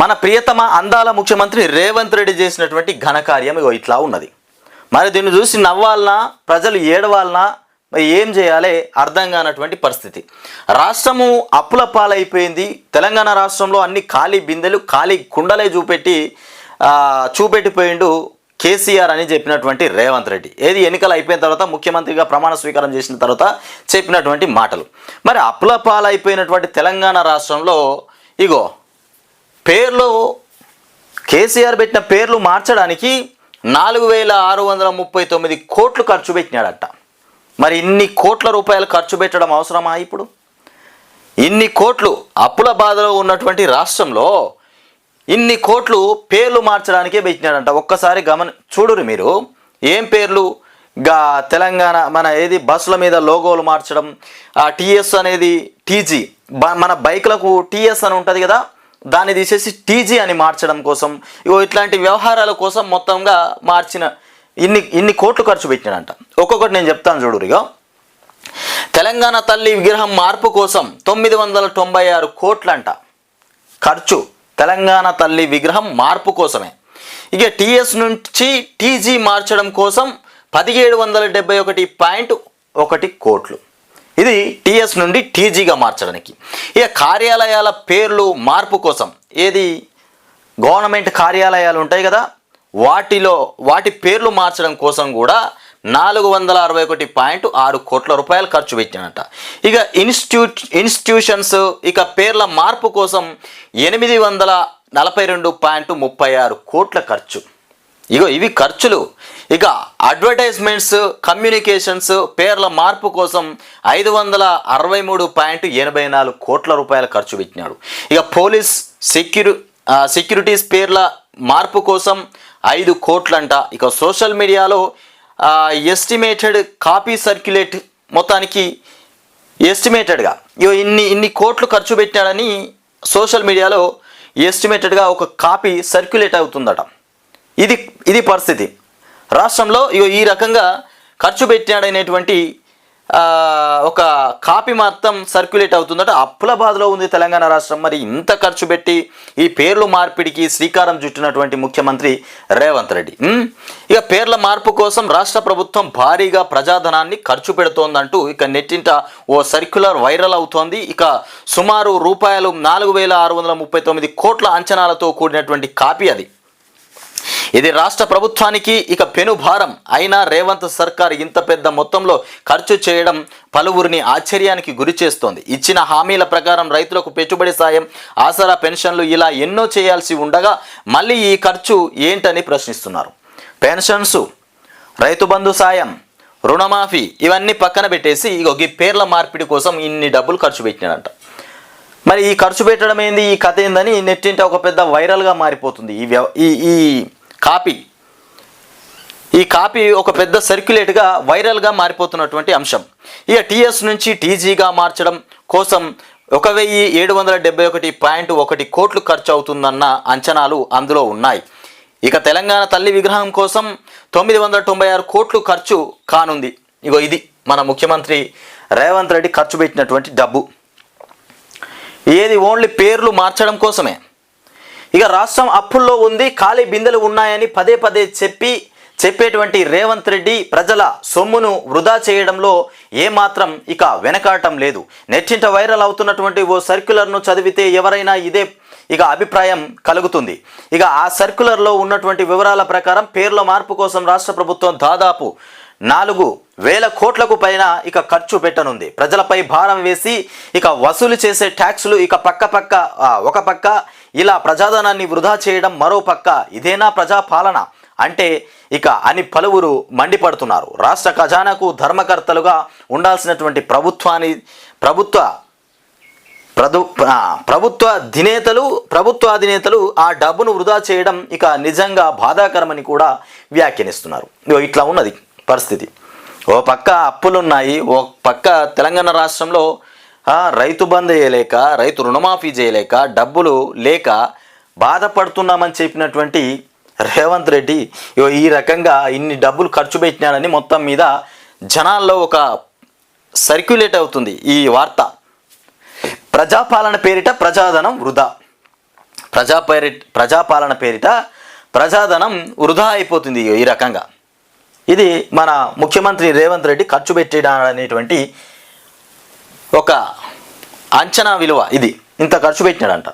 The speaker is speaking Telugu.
మన ప్రియతమ అందాల ముఖ్యమంత్రి రేవంత్ రెడ్డి చేసినటువంటి ఘనకార్యం ఇగో ఇట్లా ఉన్నది. మరి దీన్ని చూసి నవ్వాలనా ప్రజలు ఏడవాలనా మరి ఏం చేయాలి అర్థం కానటువంటి పరిస్థితి. రాష్ట్రము అప్పుల పాలైపోయింది. తెలంగాణ రాష్ట్రంలో అన్ని ఖాళీ బిందెలు ఖాళీ కుండలే చూపెట్టి చూపెట్టిపోయిండు కేసీఆర్ అని చెప్పినటువంటి రేవంత్ రెడ్డి. ఏది ఎన్నికలు అయిపోయిన తర్వాత ముఖ్యమంత్రిగా ప్రమాణ స్వీకారం చేసిన తర్వాత చెప్పినటువంటి మాటలు. మరి అప్పుల పాలైపోయినటువంటి తెలంగాణ రాష్ట్రంలో ఇగో పేర్లు కేసీఆర్ పెట్టిన పేర్లు మార్చడానికి నాలుగు వేల ఆరు వందల ముప్పై తొమ్మిది కోట్లు ఖర్చు పెట్టినాడట. మరి ఇన్ని కోట్ల రూపాయలు ఖర్చు పెట్టడం అవసరమా ఇప్పుడు? ఇన్ని కోట్లు అప్పుల బాధలో ఉన్నటువంటి రాష్ట్రంలో ఇన్ని కోట్లు పేర్లు మార్చడానికే పెట్టినాడంట. ఒక్కసారి గమన చూడురు మీరు. ఏం పేర్లు? గా తెలంగాణ మన ఏది బస్సుల మీద లోగోలు మార్చడం ఆ టీఎస్ అనేది టీజీ మన బైక్లకు టీఎస్ అని ఉంటుంది కదా? దాన్ని తీసేసి టీజీ అని మార్చడం కోసం ఇగో ఇట్లాంటి వ్యవహారాల కోసం మొత్తంగా మార్చిన ఇన్ని ఇన్ని కోట్లు ఖర్చు పెట్టినాడంట. ఒక్కొక్కటి నేను చెప్తాను చూడురిగా తెలంగాణ తల్లి విగ్రహం మార్పు కోసం తొమ్మిది వందల తొంభై ఆరు కోట్లంట. ఖర్చు తెలంగాణ తల్లి విగ్రహం మార్పు కోసమే. ఇక టీఎస్ నుంచి టీజీ మార్చడం కోసం పదిహేడు వందల డెబ్బై ఒకటి పాయింట్ ఒకటి కోట్లు. ఇది టీఎస్ నుండి టీజీగా మార్చడానికి. ఇక కార్యాలయాల పేర్లు మార్పు కోసం ఏది? గవర్నమెంట్ కార్యాలయాలు ఉంటాయి కదా వాటిలో వాటి పేర్లు మార్చడం కోసం కూడా నాలుగు వందల అరవై ఒకటి పాయింట్ ఆరు కోట్ల రూపాయలు ఖర్చు పెట్టినట. ఇక ఇన్స్టిట్యూట్ ఇన్స్టిట్యూషన్స్ ఇక పేర్ల మార్పు కోసం ఎనిమిది వందల నలభై రెండు పాయింట్ ముప్పై ఆరు కోట్ల ఖర్చు. ఇగో ఇవి ఖర్చులు. ఇక అడ్వర్టైజ్మెంట్స్ కమ్యూనికేషన్స్ పేర్ల మార్పు కోసం ఐదు వందల అరవై మూడు పాయింట్ ఎనభై నాలుగు కోట్ల రూపాయల ఖర్చు పెట్టినాడు. ఇక పోలీస్ సెక్యూరి సెక్యూరిటీస్ పేర్ల మార్పు కోసం ఐదు కోట్లంట. ఇక సోషల్ మీడియాలో ఎస్టిమేటెడ్ కాపీ సర్క్యులేట్ మొత్తానికి ఎస్టిమేటెడ్గా. ఇగో ఇన్ని ఇన్ని కోట్లు ఖర్చు పెట్టాడని సోషల్ మీడియాలో ఎస్టిమేటెడ్గా ఒక కాపీ సర్క్యులేట్ అవుతుందట. ఇది ఇది పరిస్థితి. రాష్ట్రంలో ఇగో ఈ రకంగా ఖర్చు పెట్టాడనేటువంటి ఒక కాపీ మొత్తం సర్క్యులేట్ అవుతుందట. అప్పుల బాధలో ఉంది తెలంగాణ రాష్ట్రం. మరి ఇంత ఖర్చు పెట్టి ఈ పేర్లు మార్పిడికి శ్రీకారం చుట్టినటువంటి ముఖ్యమంత్రి రేవంత్ రెడ్డి. ఇక పేర్ల మార్పు కోసం రాష్ట్ర ప్రభుత్వం భారీగా ప్రజాధనాన్ని ఖర్చు పెడుతోందంటూ ఇక నెట్టింట ఓ సర్క్యులర్ వైరల్ అవుతోంది. ఇక సుమారు రూపాయలు నాలుగు వేల ఆరు వందల ముప్పై తొమ్మిది కోట్ల అంచనాలతో కూడినటువంటి కాపీ అది. ఇది రాష్ట్ర ప్రభుత్వానికి ఇక పెనుభారం. అయినా రేవంత్ సర్కార్ ఇంత పెద్ద మొత్తంలో ఖర్చు చేయడం పలువురిని ఆశ్చర్యానికి గురి చేస్తోంది. ఇచ్చిన హామీల ప్రకారం రైతులకు పెట్టుబడి సాయం ఆసరా పెన్షన్లు ఇలా ఎన్నో చేయాల్సి ఉండగా మళ్ళీ ఈ ఖర్చు ఏంటని ప్రశ్నిస్తున్నారు. పెన్షన్స్ రైతు బంధు సాయం రుణమాఫీ ఇవన్నీ పక్కన పెట్టేసి ఇక ఈ పేర్ల మార్పిడి కోసం ఇన్ని డబ్బులు ఖర్చు పెట్టినాడంట మరి ఈ ఖర్చు పెట్టడం ఏంది ఈ కథ ఏందని నెట్టింట ఒక పెద్ద వైరల్గా మారిపోతుంది. ఈ వ్యవ ఈ ఈ కాపీ. ఈ కాపీ ఒక పెద్ద సర్క్యులేట్గా వైరల్గా మారిపోతున్నటువంటి అంశం. ఇక టీఎస్ నుంచి టీజీగా మార్చడం కోసం ఒక వెయ్యి ఏడు వందల డెబ్బై ఒకటి పాయింట్ ఒకటి కోట్లు ఖర్చు అవుతుందన్న అంచనాలు అందులో ఉన్నాయి. ఇక తెలంగాణ తల్లి విగ్రహం కోసం తొమ్మిది వందల తొంభై ఆరు కోట్లు ఖర్చు కానుంది. ఇగో ఇది మన ముఖ్యమంత్రి రేవంత్ రెడ్డి ఖర్చు పెట్టినటువంటి డబ్బు. ఏది ఓన్లీ పేర్లు మార్చడం కోసమే. ఇక రాష్ట్రం అప్పుల్లో ఉంది ఖాళీ బిందెలు ఉన్నాయని పదే పదే చెప్పి చెప్పేటువంటి రేవంత్ రెడ్డి ప్రజల సొమ్మును వృధా చేయడంలో ఏమాత్రం ఇక వెనకాటం లేదు. నెట్టింట వైరల్ అవుతున్నటువంటి ఓ సర్క్యులర్ను చదివితే ఎవరైనా ఇదే ఇక అభిప్రాయం కలుగుతుంది. ఇక ఆ సర్క్యులర్లో ఉన్నటువంటి వివరాల ప్రకారం పేర్ల మార్పు కోసం రాష్ట్ర ప్రభుత్వం దాదాపు నాలుగు వేల కోట్లకు పైన ఇక ఖర్చు పెట్టనుంది. ప్రజలపై భారం వేసి ఇక వసూలు చేసే ట్యాక్సులు ఇక పక్క పక్క ఒక పక్క ఇలా ప్రజాధనాన్ని వృధా చేయడం మరో పక్క. ఇదేనా ప్రజాపాలన? అంటే ఇక అని పలువురు మండిపడుతున్నారు. రాష్ట్ర ఖజానాకు ధర్మకర్తలుగా ఉండాల్సినటువంటి ప్రభుత్వాన్ని ప్రభుత్వ ప్రభు ప్రభుత్వ ధినేతలు ప్రభుత్వ అధినేతలు ఆ డబ్బును వృధా చేయడం ఇక నిజంగా బాధాకరమని కూడా వ్యాఖ్యానిస్తున్నారు. ఇట్లా ఉన్నది పరిస్థితి. ఓ పక్క అప్పులున్నాయి. ఓ పక్క తెలంగాణ రాష్ట్రంలో రైతు బంద్ చేయలేక రైతు రుణమాఫీ చేయలేక డబ్బులు లేక బాధపడుతున్నామని చెప్పినటువంటి రేవంత్ రెడ్డి ఇగో ఈ రకంగా ఇన్ని డబ్బులు ఖర్చు పెట్టినాడని మొత్తం మీద జనాల్లో ఒక సర్క్యులేట్ అవుతుంది ఈ వార్త. ప్రజాపాలన పేరిట ప్రజాధనం వృధా. ప్రజా పేరి ప్రజాపాలన పేరిట ప్రజాధనం వృధా అయిపోతుంది ఈ రకంగా. ఇది మన ముఖ్యమంత్రి రేవంత్ రెడ్డి ఖర్చు పెట్టేటనేటువంటి ఒక అంచనా విలువ ఇది. ఇంత ఖర్చు పెట్టినాడంట.